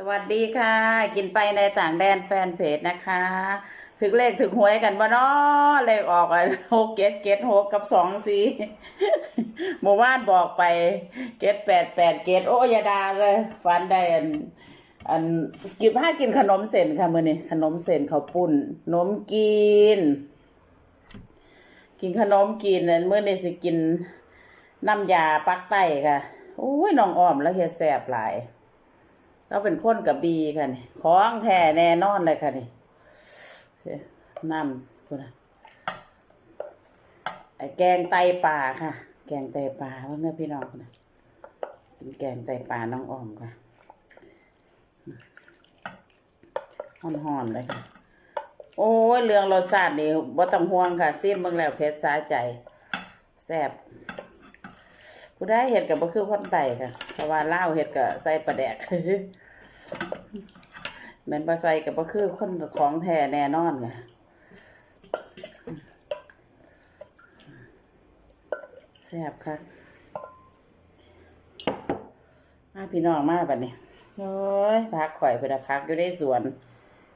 สวัสดีค่ะ กินไปในต่างแดนแฟนเพจนะคะ ถึงเลขถึงหวยกันบ่นาะเลขออกอะหกเจ็ดเจ็ดหกกับสองสี่หมู่บ้านบอกไปเจ็ดแปดแปดเจ็ดโอ้ยาดาเลยฟันได้อันอันกินผ้ากินขนมเส้นค่ะมื้อนี้ขนมเส้นข้าปุ้นขนมกิน กินขนมกินอันมื้อนี้สิกินน้ำยาปักไตค่ะโอ้ยน้องอ้อมแล้วเฮ็ดแซ่บหลาย เราเป็นคนกับบีค่ะนี่ของแท้แน่นอนเลยค่ะนี่น้ำคุณนะไอแกงไตปลาค่ะ แกงไตปลาเพื่อนพี่น้องคุนะเป็นแกงไตปลาน้องออมค่ะห่อนๆเลยค่ะ โอ้ยเรื่องรสชาตินี่บ่ต้องห่วงค่ะซิมเบิ่งแล้วเผ็ดสาใจแซ่บ ผู้ได้เห็ดกับบ่คือคนไตค่ะ เพราะว่าลาเห็ดกับใส่ปลาแดกแม่นบ่ใส่กับบ่คือคนของแท้แน่นอนค่ะแซ่บค่ะมาพี่น้องมาบัดนี้โอ้ยพักข่อยเพิ่นะพักอยู่ในสวน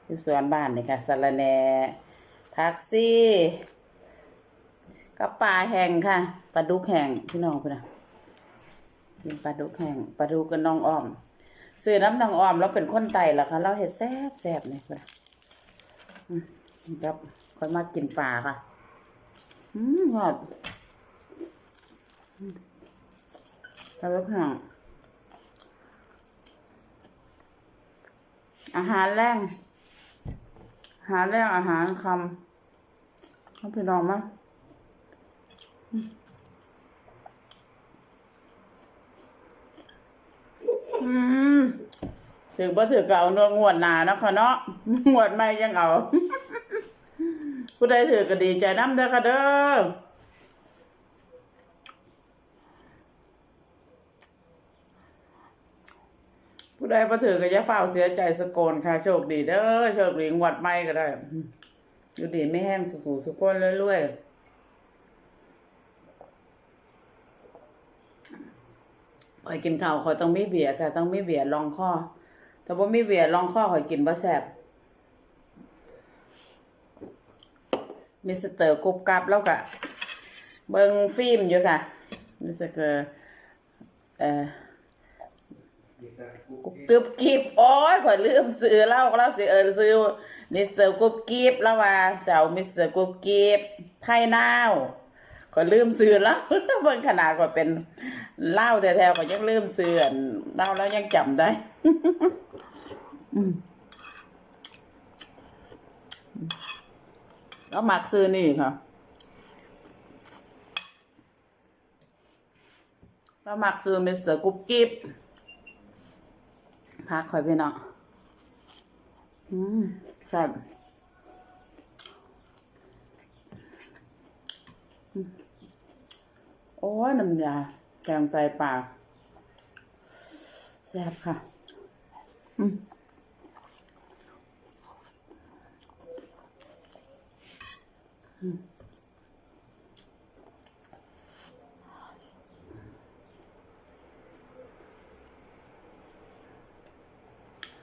อยู่สวนบ้านนี่ค่ะสะรแน่ผักซี่กับปลาแห้งค่ะปลาดุกแห้งพี่น้องเพิ่นน่ะ กินปลาดุกแห้งปลาดุกกับน้องอ้อมซื้อน้ำนางออมเราเป็นคนไตล่ะค่ะเราเห็ดแซ่บแซ่บเลยค่ะครับคนมากินปลาค่ะ อืมหอดแล้วก็ห่งอาหารแรงอาหารแรงอาหารคำเขาไปลองมั้ยอืม ถือบ่ถือก็เอานวดงวดหนาเนาะค่ะเนาะงวดไม่ยังเอา ผู้ใดถือก็ดีใจน้ำเด้อค่ะเด้อผู้ใดบ่ถือก็อย่าเฝ้าวเสียใจสะโกนค่ะ โชคดีเด้อโชคดีงวดไม่ก็ได้อยู่ดีไม่แห้งสุขุสุขคนเรื่อยๆข่อยกินข้าวข่อยต้องมีเบียร์ค่ะต้องมีเบียร์รองคอ ถ้าบ่มีเบียร์รองคอข่อยกินบ่แซ่บมิสเตอร์กรุบกรับแล้วก็เบิ่งฟิล์มอยู่ค่ะมิสเตอร์เอ่อกุบตึบกิบโอ้ยข่อยลืมซื้อเล่าเราสิเอิ้นซื้อมิสเตอร์กุบกิบแล้วว่าเจ้ามิสเตอร์กุบกิบไทยนาว ข่อยลืมซื้อแล้วเบิ่งขนาดข่อยเป็นเล่าแต่แถวก็ยังลืมเสื่อนเล่าแล้วยังจำได้แล้วหมักซื้อนี่ค่ะแล้วหมักซื้อมิสเตอร์กุ๊บกิ๊บพักคอยไปเนาะอืมแซ่บอืม โอ้ยน้ำยาแกงไตปลาแซ่บค่ะ อืมอืม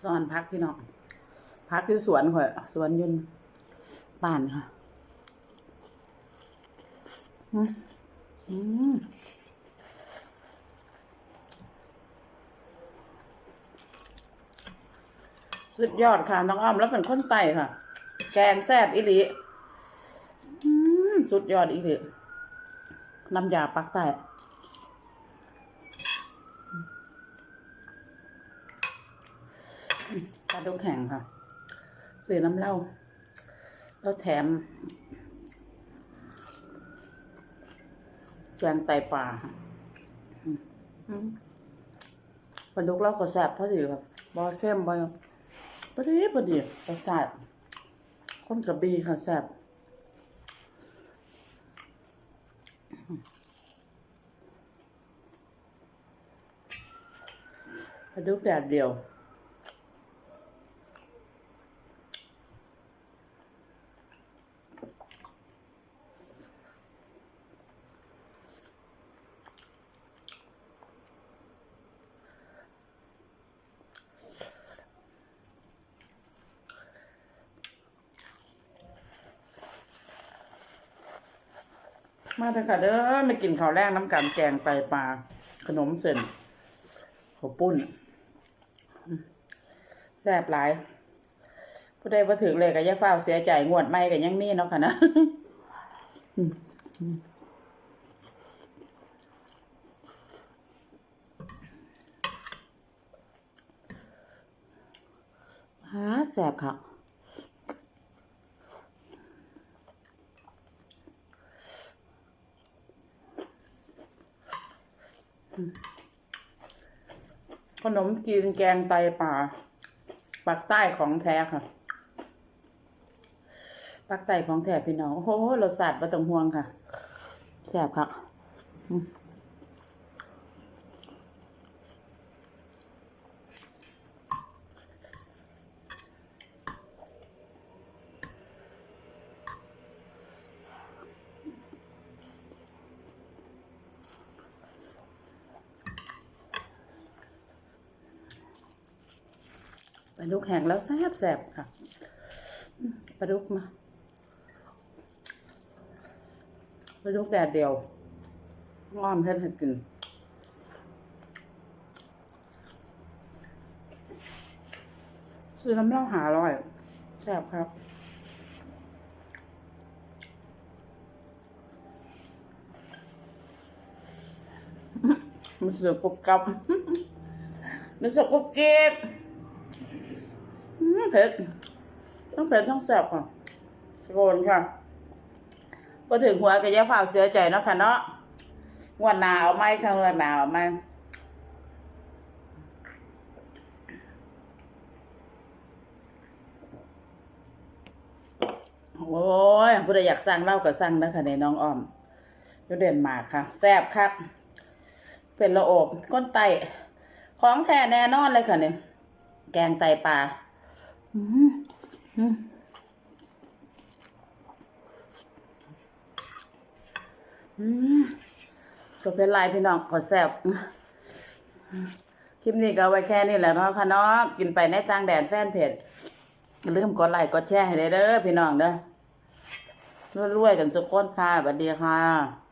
สอนพักพี่น้องพักอยู่สวนข่อยสวนยุนบ้านค่ะ อืมสุดยอดค่ะน้องอ้อมแล้วเป็นคนไตค่ะ แกงแซ่บอีหลีอืมสุดยอดอีหลีน้ำยาปักใต้ปลาดุกแข็งค่ะซื้อน้ำเหล้าแล้วแถม แกงไตปลาค่ะอืมอืมปลาดุกเราก็แซ่บพอดีครับบอเข้มบอพอดีพอดีประสาทคนกระบีค่ะแซ่บปลาดุกแดดเดียว มาเถอะค่ะเด้อไม่กินข้าวแรกน้ำกันแกงไตปลา ขนมเส้นข้าวปุ้นแซ่บหลาย ผู้ใดบ่ถึงเลยก็ย่าเฝ้าวเสียใจงวดใหม่ก็ยังมีเนาะค่ะนะอืมอืมฮาแซ่บค่ะ ขนมจีนแกงไตป่าปักใต้ของแท้ค่ะปักใต้ของแท้พี่น้องโอ้โหรสชาติบ่ต้องห่วงค่ะแซ่บค่ะ ปลาดุกแห้งแล้วแซ่บแซ่บค่ะปลาดุกมาปลาดุกแดดเดียวงอมเพิ่นให้กินซื้อน้ำเหล้าหาอร่อยแซ่บครับมันสือกรุบกรับมันสือกรุบเก็บ เผ็ดต้องเผ็ดต้องแซ่บค่ะสโกนค่ะพอถึงหัวก็อย่าฝ่าเสียใจเนาะค่ะเนาะงวดหนาวไหมค่ะงวดหนาวไหมโอ้ยผู้ใดอยากสั่งเหล้าก็สั่งนะคะในน้องอ้อมอยูเด่นมากค่ะ แซ่บคัก เป็นละโอบก้นไตของแท้แน่นอนเลยค่ะเนี่ยแกงไตปลา อืมอืมอืมก็เป็นไรพี่น้องขอแซบคลิปนี้ก็ไว้แค่นี้แหละเนาะค่ะเนาะกินไปในจ้างแดดแฟนเพจลืมกดไลค์กดแชร์ให้ได้เด้อพี่น้องเด้อรวยๆกันสุกคนค่ะสวัสดีค่ะ